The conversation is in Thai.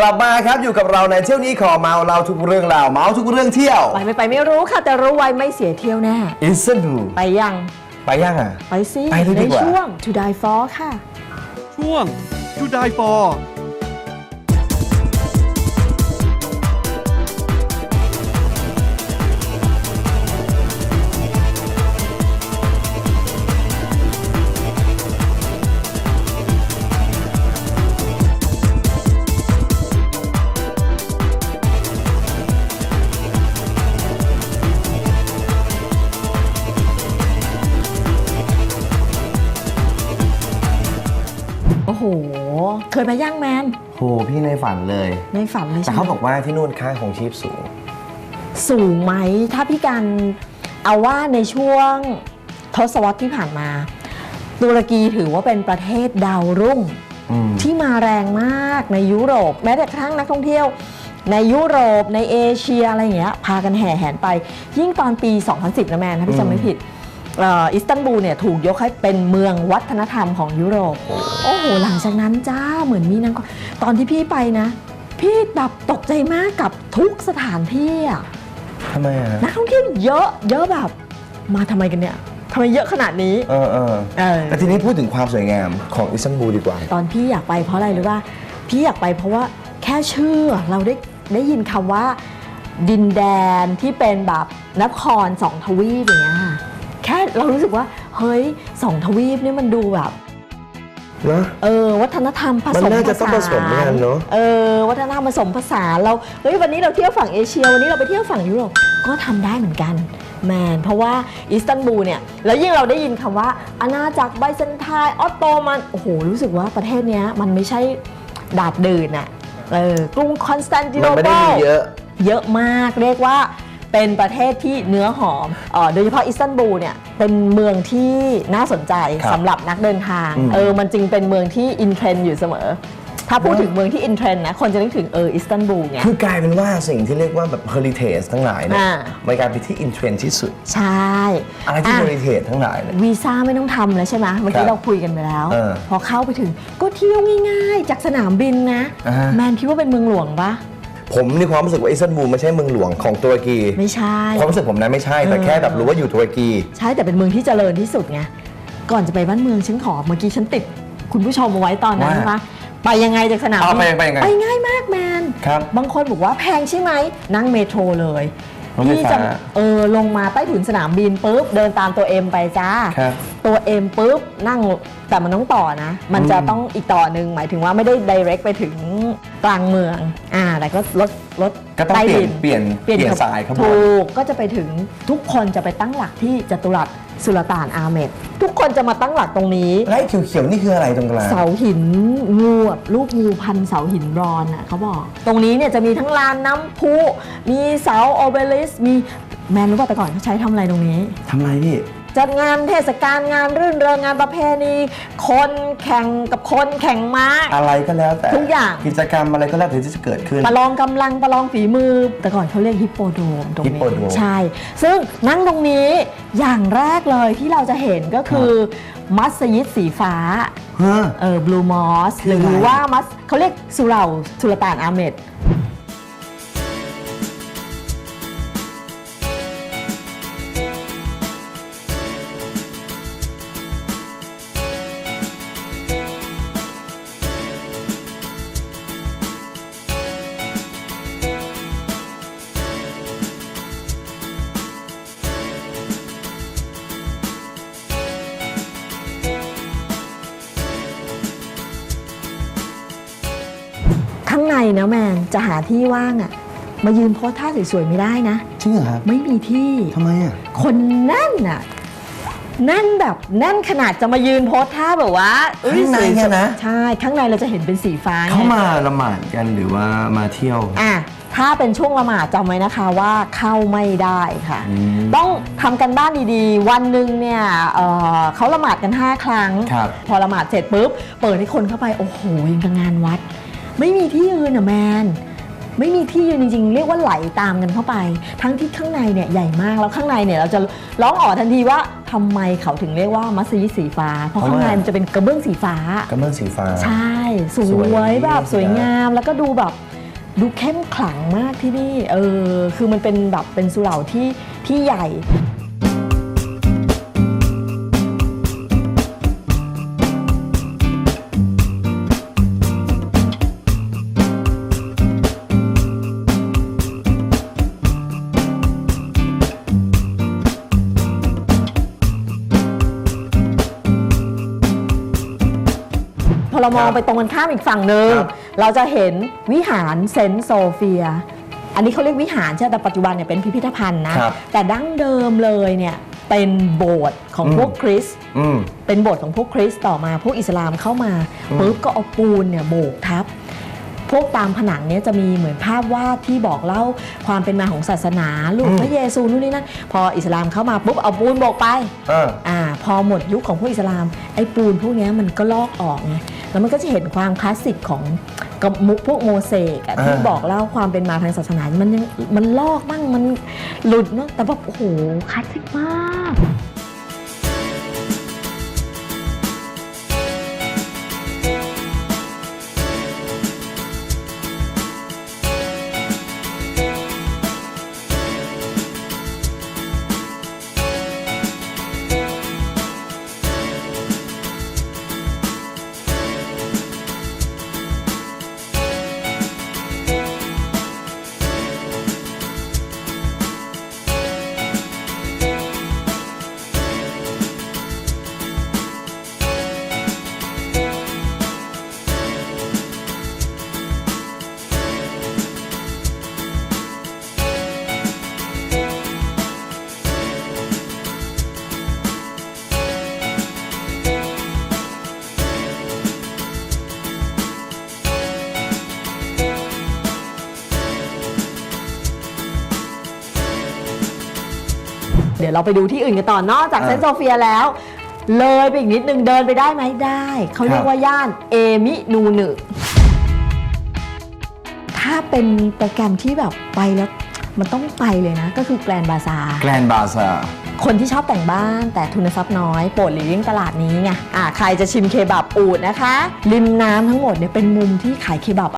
กลับมาครับอยู่กับเราในเที่ยวนี้ขอเมาเราทุกเรื่องราวเมาทุกเรื่องเที่ยว ไปไม่ไปไม่รู้ค่ะ แต่รู้ไว้ไม่เสียเที่ยวแน่อินสตันบูไปยังไปยังอะ ไปสิไปเลยในดีกว่า ช่วง To Die For ค่ะ ช่วง To Die For โอ้โห เคยไปย่างแมนโหพี่ในฝันเลย ในฝันเลยแต่ใช่ไหมเขาบอกว่าที่นู่นค่าของชีพสูง สูงไหม ถ้าพี่กันเอาว่าในช่วงทศวรรษที่ผ่านมา ตุรกีถือว่าเป็นประเทศดาวรุ่ง อืม ที่มาแรงมากในยุโรป แม้แต่กระทั่งนักท่องเที่ยว ในยุโรปในเอเชียอะไรอย่างเงี้ยพากันแห่แหนไป ยิ่งตอนปี 2010นะแมนถ้าพี่จำไม่ผิด เอ่ออิสตันบูลเนี่ยถูกยกให้เป็นเมืองวัฒนธรรมของยุโรป โอ้โห หลังจากนั้นจ้าเหมือนมีนักตอนที่พี่ไปนะ พี่แบบตกใจมากกับทุกสถานที่อะทำไมอะนักท่องเที่ยวเยอะเยอะแบบ มาทำไมกันเนี่ยทำไมเยอะขนาดนี้ เออเออเออ แต่ทีนี้พูดถึงความสวยงามของอิสตันบูลดีกว่า ตอนพี่อยากไปเพราะอะไรรู้ป่ะพี่อยากไปเพราะว่าแค่ชื่อเราได้ได้ยินคำว่า ดินแดนที่เป็นแบบนครสองทวีปอย่างเงี้ยค่ะ แค่เรารู้สึกว่า เฮ้ยสองทวีปนี่มันดูแบบเนอะเออ วัฒนธรรมผสมมันน่าจะต้องผสมกันเนอะ เออ วัฒนธรรมผสมผสานเราเฮ้ยวันนี้เราเที่ยวฝั่งเอเชีย วันนี้เราไปเที่ยวฝั่งยุโรปก็ทำได้เหมือนกันแมนเพราะว่าอิสตันบูลเนี่ย แล้วยิ่งเราได้ยินคำว่า อาณาจักรไบเซนไทน์ออตโตมันโอ้โห รู้สึกว่าประเทศเนี้ยมันไม่ใช่ดาดดื่นอะเออกรุงคอนสแตนติโนมันไม่เปิได้มีลเยอะ เยอะมากเรียกว่า เป็นประเทศที่เนื้อหอมเออโดยเฉพาะอิสตันบูลเนี่ยเป็นเมืองที่น่าสนใจครับสำหรับนักเดินทางอืม เออมันจึงเป็นเมืองที่อินเทรนด์อยู่เสมอ ถ้าพูดถึงเมืองที่อินเทรนด์นะคนจะนึกถึงเอออิสตันบูลไง คือกลายเป็นว่าสิ่งที่เรียกว่าแบบเฮอริเทจทั้งหลายเนี่ยอ่า มันกลายเป็นที่อินเทรนด์ที่สุด ใช่อะไรที่อะเฮอริเทจทั้งหลายเนี่ย วีซ่าไม่ต้องทำแล้วใช่ไหมเมื่อครักี้บเราคุยกันไปแล้ว เออพอเข้าไปถึงก็เที่ยวง่ายๆ จากสนามบินนะ อ่าฮะ แมนคิดว่าเป็นเมืองหลวงปะ ผมมีความรู้สึกว่าอิสตันบูลไม่ใช่เมืองหลวงของตุรกีไม่ใช่ ความรู้สึกผมนะไม่ใช่แต่เออแค่แบบรู้ว่าอยู่ตุรกี ใช่แต่เป็นเมืองที่เจริญที่สุดไงก่อนจะไปบ้านเมืองฉันขอเมื่อกี้ฉันติดคุณผู้ชมเอาไว้ตอนนั้นว่าใช่ไหมไปยังไงจากสนามอ๋อบินไปยังไงไปง่ายมากแมนครับบางคนบอกว่าแพงใช่ไหมนั่งเมโทรเลยรถไฟพี่ฟ้าจะเออลงมาใต้ถุนสนามบินปุ๊บเดินตามตัวเอ็มไปจ้าครับตัวเอ็มปุ๊บนั่งแต่มันต้องต่อนะ มันจะอืมต้องอีกต่อหนึ่งหมายถึงว่าไม่ได้ direct ไปถึง กลางเมืองอ่าแต่ก็รถรถก็ต้องใต้เปลี่ยนดิเปลี่ยนเปลี่ยนสายขบวนถูกก็จะไปถึงทุกคนจะไปตั้งหลักที่จตุรัสสุลต่านอาเหมดทุกคนจะมาตั้งหลักตรงนี้ ไล่เขียวๆนี่คืออะไรตรงกลาง เสาหินงูแบบรูปงูพันเสาหินบรอนอะเขาบอก ตรงนี้เนี่ยจะมีทั้งลานน้ำพุมีเสาโอเบลิสมีแมนรู้ป่ะแต่ก่อนเขาใช้ทำอะไรตรงนี้ ทำไรพี่ จัดงานเทศกาลงานรื่นเริงงานประเพณี คนแข่งกับคนแข่งม้า อะไรก็แล้วแต่ทุกอย่าง กิจกรรมอะไรก็แล้วแต่ที่จะเกิดขึ้นประลองกำลังประลองฝีมือ แต่ก่อนเขาเรียกฮิปโปโดมตรงฮิปนี้โปโดม ใช่ ซึ่งนั่งตรงนี้อย่างแรกเลยที่เราจะเห็นก็คือมัสยิดสีฟ้า ฮะ เออบลูมอส คือหอะไร รือว่ามัสเขาเรียกสุเหร่าสุลต่านอาเหมดางในนะแมนจะหาที่ว่างอะ่ะมายืนโพสท่าสวยๆไม่ได้นะ จริงเหรอครับไม่มีที่ทำไมอะคนแน่นอะแน่นแบบแน่นขนาดจะมายืนโพสท่าแบบว่าเอ้ยข้างในสวยๆเนี่ยนะ ใช่ข้างในเราจะเห็นเป็นสีฟ้าไง เขามาละหมาดกันหรือว่ามาเที่ยว อะถ้าเป็นช่วงละหมาดจำไว้นะคะว่าเข้าไม่ได้ค่ะ อืมต้องทำกันบ้านดีๆ วันหนึ่งเนี่ยเอ่อเขาละหมาดกัน 5 ครั้ง ครับพอละหมาดเสร็จปุ๊บ เปิดให้คนเข้าไป โอ้โหยังกับงานวัด ไม่มีที่ยืนอะแมนไม่มีที่ยืนจริงๆ เรียกว่าไหลตามกันเข้าไป ทั้งที่ข้างในเนี่ยใหญ่มากแล้วข้างในเนี่ยเราจะร้องอ๋อทันทีว่าทำไมเขาถึงเรียกว่ามัสยิดสีฟ้า เพราะเพราะข้างในว่ามันจะเป็นกระเบื้องสีฟ้ากระเบื้องสีฟ้า ใช่สสวยวยแบบดีสวยงามแล้วก็ดูแบบดูเข้มขลังมากที่นี่เออคือมันเป็นแบบเป็นสุเหร่าที่ที่ใหญ่ เรามองครับไปตรงกันข้ามอีกฝั่งหนึ่งครับ เราจะเห็นวิหารเซนต์โซเฟีย อันนี้เขาเรียกวิหารใช่ไหมแต่ปัจจุบันเนี่ยเป็นพิพิธภัณฑ์นะ ครับ แต่ดั้งเดิมเลยเนี่ยเป็นโบสถ์ของอืมพวกคริสต์ อืม เป็นโบสถ์ของพวกคริสต์ต่อมาพวกอิสลามเข้ามาอืมปุ๊บก็เอาปูนเนี่ยโบกทับ พวกตามผนังเนี่ยจะมีเหมือนภาพวาดที่บอกเล่าความเป็นมาของศาสนาลูกพระเยซูนู่นนี่นั่นพออิสลามเข้ามาปุ๊บเอาปูนโบกไป เออ อ่าพอหมดยุคของพวกอิสลามไอ้ปูนพวกเนี้ยมันก็ลอกออกไง แล้วมันก็จะเห็นความคลาสสิกของกับมุกพวกโมเสกอะที่อ่าบอกเล่าความเป็นมาทางศาสนา มันยังมันลอกบ้างมันหลุดเนาะแต่แบบโอ้โหคลาสสิกมาก เดี๋ยวเราไปดูที่อื่นกันต่อนอกจากอ่าเซนต์โซเฟียแล้ว เลยไปอีกนิดนึงเดินไปได้ไหมได้ เขาเรียคกรับว่าย่านเอมินูนึถ้าเป็นโปรแกรมที่แบบไปแล้วมันต้องไปเลยนะ ก็คือแกรนบาซาแกลนบาซาคนที่ชอบแต่งบ้านแต่ทุนทรัพย์น้อยโปรดหลีกเลี่ยงตลาดนี้ไงอ่าใครจะชิมเคบับอูดนะคะ ริมน้ำทั้งหมดเนี่ยเป็นมุมที่ขายเคบับ